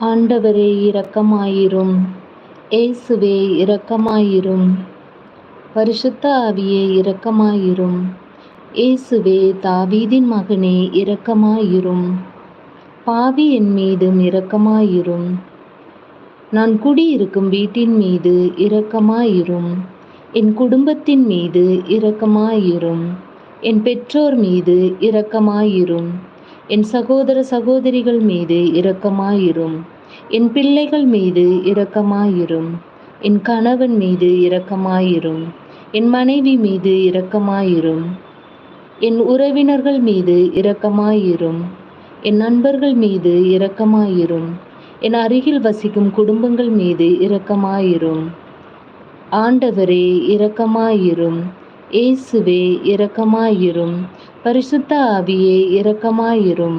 ஆண்டவரே இரக்கமாயிரும். இயேசுவே இரக்கமாயிரும். பரிசுத்த ஆவியே இரக்கமாயிரும். இயேசுவே தாவீதின் மகனே இரக்கமாயிரும். பாவி என் மீதும் இரக்கமாயிரும். நான் குடியிருக்கும் வீட்டின் மீது இரக்கமாயிரும். என் குடும்பத்தின் மீது இரக்கமாயிரும். என் பெற்றோர் மீது இரக்கமாயிரும். என் சகோதர சகோதரிகள் மீது இரக்கமாயிரும். என் பிள்ளைகள் மீது இரக்கமாயிரும். என் கணவன் மீது இரக்கமாயிரும். என் மனைவி மீது இரக்கமாயிரும். என் உறவினர்கள் மீது இரக்கமாயிரும். என் நண்பர்கள் மீது இரக்கமாயிரும். என் அருகில் வசிக்கும் குடும்பங்கள் மீது இரக்கமாயிரும். ஆண்டவரே இரக்கமாயிரும். இயேசுவே இரக்கமாயிரும். பரிசுத்த ஆவியே இரக்கமாயிரும்.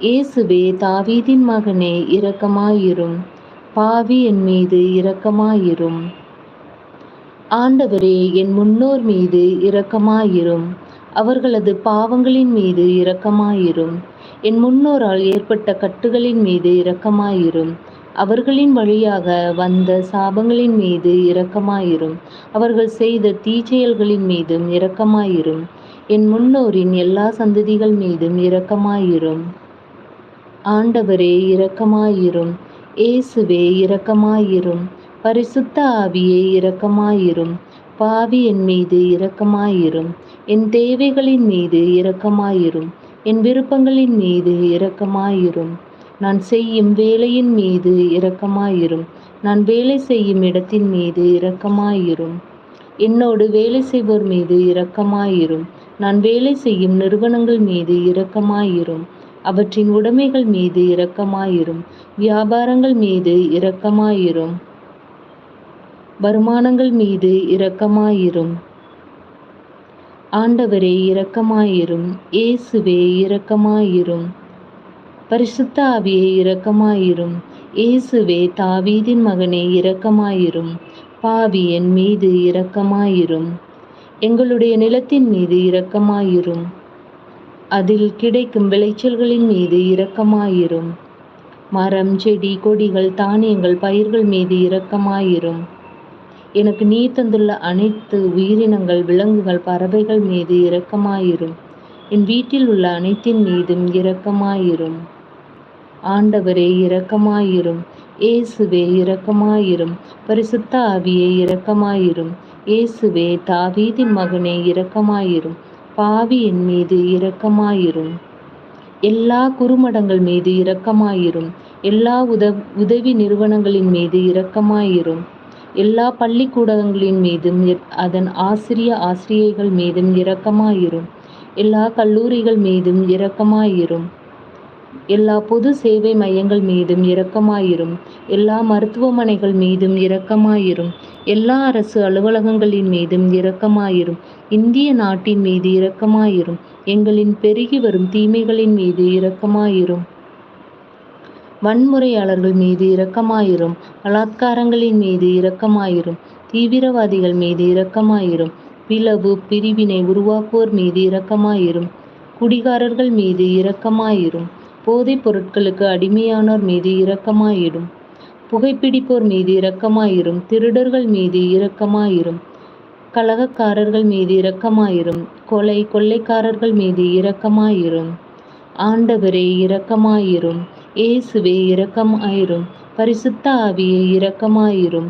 இயேசுவே தாவீதின் மகனே இரக்கமாயிரும். பாவி என் மீது இரக்கமாயிரும். ஆண்டவரே என் முன்னோர் மீது இரக்கமாயிரும். அவர்களது பாவங்களின் மீது இரக்கமாயிரும். என் முன்னோரால் ஏற்பட்ட கட்டுகளின் மீது இரக்கமாயிரும். அவர்களின் வழியாக வந்த சாபங்களின் மீது இரக்கமாயிரும். அவர்கள் செய்த தீச்செயல்களின் மீதும் இரக்கமாயிரும். என் முன்னோரின் எல்லா சந்ததிகள் மீதும் இரக்கமாயிரும். ஆண்டவரே இரக்கமாயிரும். இயேசுவே இரக்கமாயிரும். பரிசுத்த ஆவியே இரக்கமாயிரும். பாவி என் மீது இரக்கமாயிரும். என் தேவைகளின் மீது இரக்கமாயிரும். என் விருப்பங்களின் மீது இரக்கமாயிரும். நான் செய்யும் வேலையின் மீது இரக்கமாயிரும். நான் வேலை செய்யும் இடத்தின் மீது இரக்கமாயிரும். என்னோடு வேலை செய்வோர் மீது இரக்கமாயிரும். நான் வேலை செய்யும் நிறுவனங்கள் மீது இரக்கமாயிரும். அவற்றின் உடைமைகள் மீது இரக்கமாயிரும். வியாபாரங்கள் மீது இரக்கமாயிரும். வருமானங்கள் மீது இரக்கமாயிரும். ஆண்டவரே இரக்கமாயிரும். இயேசுவே இரக்கமாயிரும். பரிசுத்த ஆவியே இரக்கமாயிரும். இயேசுவே தாவீதின் மகனே இரக்கமாயிரும். பாவியின் மீது இரக்கமாயிரும். எங்களுடைய நிலத்தின் மீது இரக்கமாயிரும். அதில் கிடைக்கும் விளைச்சல்களின் மீது இரக்கமாயிரும். மரம் செடி கொடிகள் தானியங்கள் பயிர்கள் மீது இரக்கமாயிரும். எனக்கு நீ தந்துள்ள அனைத்து உயிரினங்கள் விலங்குகள் பறவைகள் மீது இரக்கமாயிரும். என் வீட்டில் உள்ள அனைத்தின் மீதும் இரக்கமாயிரும். ஆண்டவரே இரக்கமாயிரும். இயேசுவே இரக்கமாயிரும். பரிசுத்த ஆவியே இரக்கமாயிரும். இயேசுவே தாவீதின் மகனே இரக்கமாயிரும். பாவி என் மீது இரக்கமாயிரும். எல்லா குறுமடங்கள் மீது இரக்கமாயிரும். எல்லா உத உதவி நிறுவனங்களின் மீது இரக்கமாயிரும். எல்லா பள்ளிக்கூடங்களின் மீதும் அதன் ஆசிரிய ஆசிரியைகள் மீதும் இரக்கமாயிரும். எல்லா கல்லூரிகள் மீதும் இரக்கமாயிரும். எல்லா பொது சேவை மையங்கள் மீதும் இரக்கமாயிரும். எல்லா மருத்துவமனைகள் மீதும் இரக்கமாயிரும். எல்லா அரசு அலுவலகங்களின் மீதும் இரக்கமாயிரும். இந்திய நாட்டின் மீது இரக்கமாயிரும். எங்களின் பெருகி வரும் தீமைகளின் மீது இரக்கமாயிரும். வன்முறையாளர்கள் மீது இரக்கமாயிரும். பலாத்காரங்களின் மீது இரக்கமாயிரும். தீவிரவாதிகள் மீது இரக்கமாயிரும். பிளவு பிரிவினை உருவாக்குவோர் மீது இரக்கமாயிரும். குடிகாரர்கள் மீது இரக்கமாயிரும். போதைப் பொருட்களுக்கு அடிமையானோர் மீது இரக்கமாயிரும். புகைப்பிடிப்போர் மீது இரக்கமாயிரும். திருடர்கள் மீது இரக்கமாயிரும். கலகக்காரர்கள் மீது இரக்கமாயிரும். கொலை கொள்ளைக்காரர்கள் மீது இரக்கமாயிரும். ஆண்டவரே இரக்கமாயிரும். இயேசுவே இரக்கமாயிரும். பரிசுத்த ஆவியே இரக்கமாயிரும்.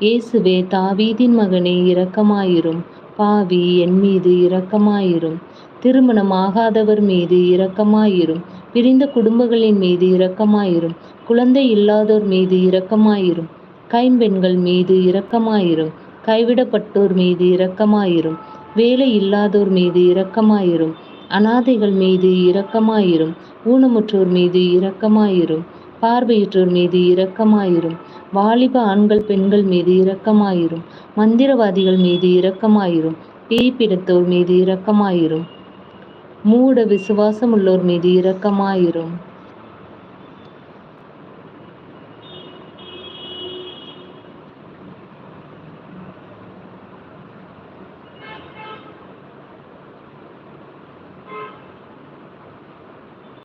இயேசுவே தாவீதின் மகனே இரக்கமாயிரும். பாவி என் மீது இரக்கமாயிரும். திருமணம் ஆகாதவர் மீது இரக்கமாயிரும். பிரிந்த குடும்பங்களின் மீது இரக்கமாயிரும் குழந்தை இல்லாதோர் மீது இரக்கமாயிரும் கைம்பெண்கள் மீது இரக்கமாயிரும் கைவிடப்பட்டோர் மீது இரக்கமாயிரும் வேலை இல்லாதோர் மீது இரக்கமாயிரும் அனாதைகள் மீது இரக்கமாயிரும் ஊனமுற்றோர் மீது இரக்கமாயிரும் பார்வையற்றோர் மீது இரக்கமாயிரும் வாலிப ஆண்கள் பெண்கள் மீது இரக்கமாயிரும் மந்திரவாதிகள் மீது இரக்கமாயிரும் பேய் பிடித்தோர் மீது இரக்கமாயிரும் மூட விசுவாசம் உள்ளோர் மீது இரக்கமாயிரும்.